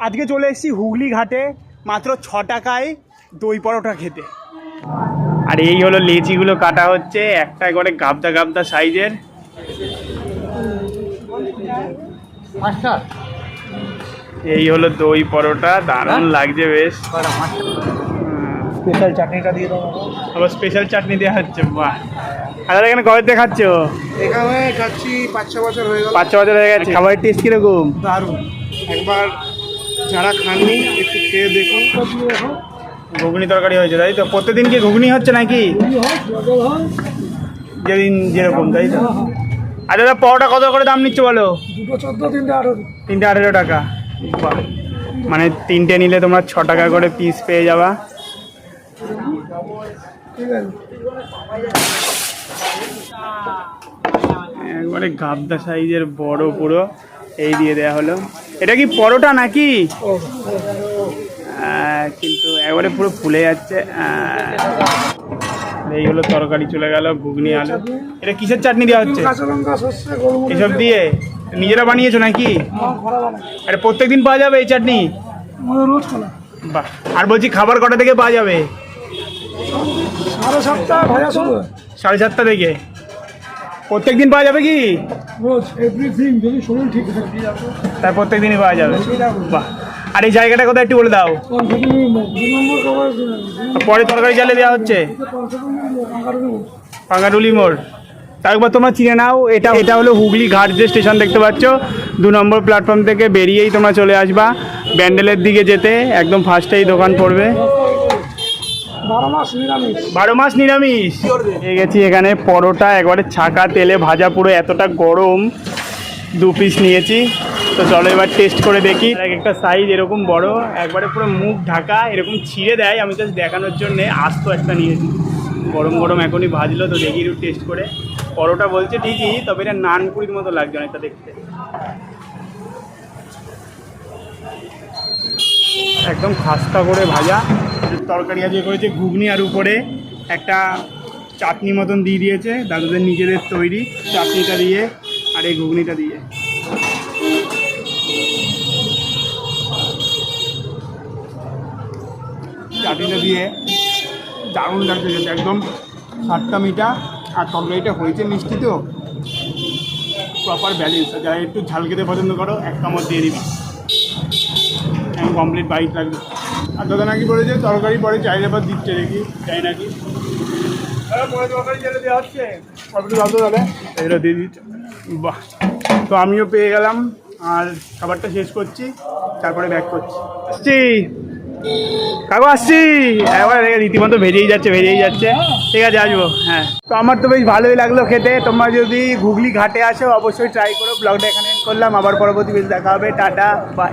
আজকে চলে এসেছি হুগলি ঘাটে মাত্র ছ টাকায় দই পরোটা খেতে। আর এই হলো লেচিগুলো কাটা হচ্ছে একটা করে গাবদা গাবদা সাইজের। এই হলো দই পরোটা দারুণ লাগছে বেশ। স্পেশাল চাটনিটা দিয়ে দাও আবার স্পেশাল চাটনি দেওয়া হচ্ছে বাহ। আর এখানে কবে খাচ্ছ এখানে খাচ্ছি পাঁচ ছ বছর হয়ে গেল। পাঁচ ছ বছর হয়ে গেছে। খাবারের টেস্ট কীরকম? দারুণ। একবার যারা খাননি, একটু খেয়ে দেখুন। ঘুগনি তরকারি হয়েছে, তাই তো? প্রত্যেকদিন কি ঘুগনি হচ্ছে নাকি? যেদিন যেরকম, তাই তো? আর দাদা, পরোটা কত করে দাম নিচ্ছে বলো? তিনটে আঠারো টাকা। মানে তিনটে নিলে তোমরা ছ টাকা করে পিস পেয়ে যাবা। একবারে গাবদা সাইজের বড় পুরো। এই দিয়ে দেওয়া হলো। এটা কি পরোটা নাকি? কিন্তু একবারে পুরো ফুলে যাচ্ছে। এইগুলো তরকারি চলে গেল ঘুগনি আলু। এটা কিসের চাটনি দেওয়া হচ্ছে? এসব দিয়ে? নিজেরা বানিয়েছো নাকি? আরে প্রত্যেক দিন পাওয়া যাবে এই চাটনি? বাহ। আর বলছি খাবার কটা থেকে পাওয়া যাবে। সাড়ে সাতটা থেকে? প্রত্যেক দিন পাওয়া যাবে কি? রোজ এভরিথিং যদি শরীর ঠিক থাকে। তার প্রত্যেক দিনই পাওয়া যাবে। বাহ। আর এই জায়গাটা কোথায় একটু বলে দাও। পরে তরকারি চালে দেওয়া হচ্ছে। পাঙ্গাটুলি মোড়। তার একবার তোমরা চিনে নাও এটা এটা হলো হুগলি ঘাট যে স্টেশন দেখতে পাচ্ছ। দু নম্বর প্ল্যাটফর্ম থেকে বেরিয়েই তোমরা চলে আসবা। ব্যান্ডেলের দিকে যেতে একদম ফার্স্টেই দোকান পড়বে। বারো মাস নিরামিষ। পেয়ে গেছি এখানে পরোটা একবারে ছাকা তেলে ভাজা পুরো এতটা গরম। দু পিস নিয়েছি। তো চলো এবার টেস্ট করে দেখি। এক একটা সাইজ এরকম বড় একবারে পুরো মুখ ঢাকা এরকম ছিঁড়ে দেয়। আমি জাস্ট দেখানোর জন্যে আস্ত একটা নিয়েছি। গরম গরম এখনই ভাজলো তো দেখি একটু টেস্ট করে। পরোটা বলছে ঠিকই তবে এটা নানপুরির মতো লাগছে অনেকটা দেখতে। একদম খাস্তা করে ভাজা। তরকারি আজকে করেছে ঘুগনি আর উপরে একটা চাটনি মতন দিয়ে দিয়েছে, দাদুদের নিজেদের তৈরি চাটনিটা দিয়ে আর এই ঘুগনিটা দিয়ে। চাটনিটা দিয়ে দারুণ লাগছে খেতে, একদম সাতটা মিঠা আর তরকারিটা হয়েছে মিষ্টি তো। প্রপার ব্যালেন্স যারা একটু ঝাল খেতে পছন্দ করো, এক কামড় দিয়ে দিবি। কমপ্লিট বাইক লাগবে। আর দাদা নাকি বলেছে তরকারি পরে চাইলে পর দিচ্ছে দেখি চাই নাকি? এগুলো দিয়ে দিচ্ছে। বাহ। তো আমিও পেয়ে গেলাম। আর খাবারটা শেষ করছি তারপরে ব্যাক করছি। আসছি। কাকু আসছি। একবার রীতিমতো ভেজেই যাচ্ছে ভেজেই যাচ্ছে। ঠিক আছে আসব। হ্যাঁ। তো আমার তো বেশ ভালোই লাগল খেতে। তোমরা যদি গুগলি ঘাটে আসো অবশ্যই ট্রাই করো। ব্লগটা এখানে করলাম। আবার পরবর্তী বেশ দেখা হবে। Tata bye